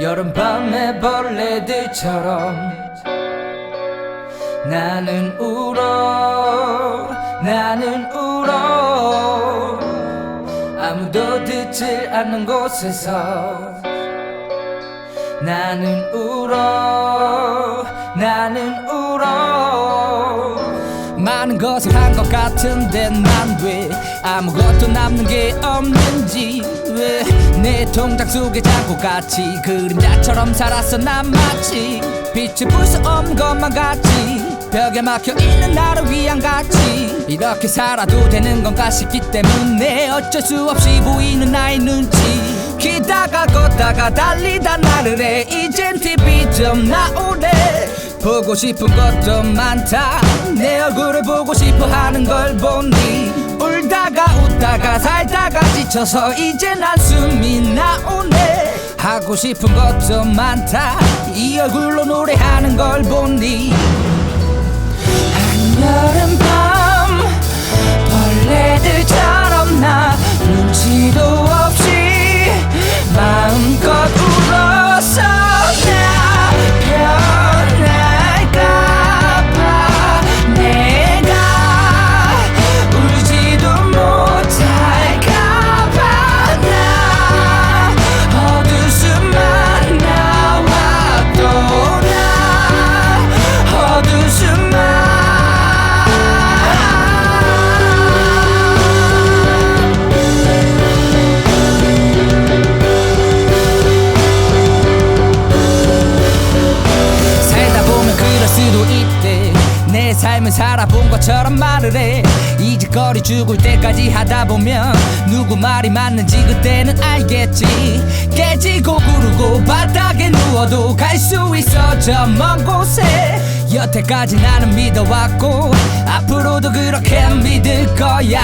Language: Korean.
여름밤의 벌레들처럼 나는 울어 나는 울어. 아무도 듣질 않는 곳에서 나는 울어 나는 울어. 많은 것을 한 것 같은데 난왜 아무것도 남는 게 없는지 왜 내 통장 속에 자고같이 그림자처럼 살았어? 난 마치 빛을 볼 수 없는 것만 같지 벽에 막혀 있는 나를 위한 가치. 이렇게 살아도 되는 건가 싶기 때문에 어쩔 수 없이 보이는 나의 눈치. 기다가 걷다가 달리다 나를 해. 이젠 TV 좀 나오래. 보고 싶은 것도 많다. 내 얼굴을 보고 싶어 하는 걸 보니 울다가 웃다가 살다가 지쳐서 이젠 한숨이 나오네. 하고 싶은 것도 많다. 이 얼굴로 노래하는 걸 보니 있대. 내 삶을 살아본 것처럼 말을 해. 이제 거리 죽을 때까지 하다 보면 누구 말이 맞는지 그때는 알겠지. 깨지고 구르고 바닥에 누워도 갈 수 있어 저 먼 곳에. 여태까지 나는 믿어왔고 앞으로도 그렇게 믿을 거야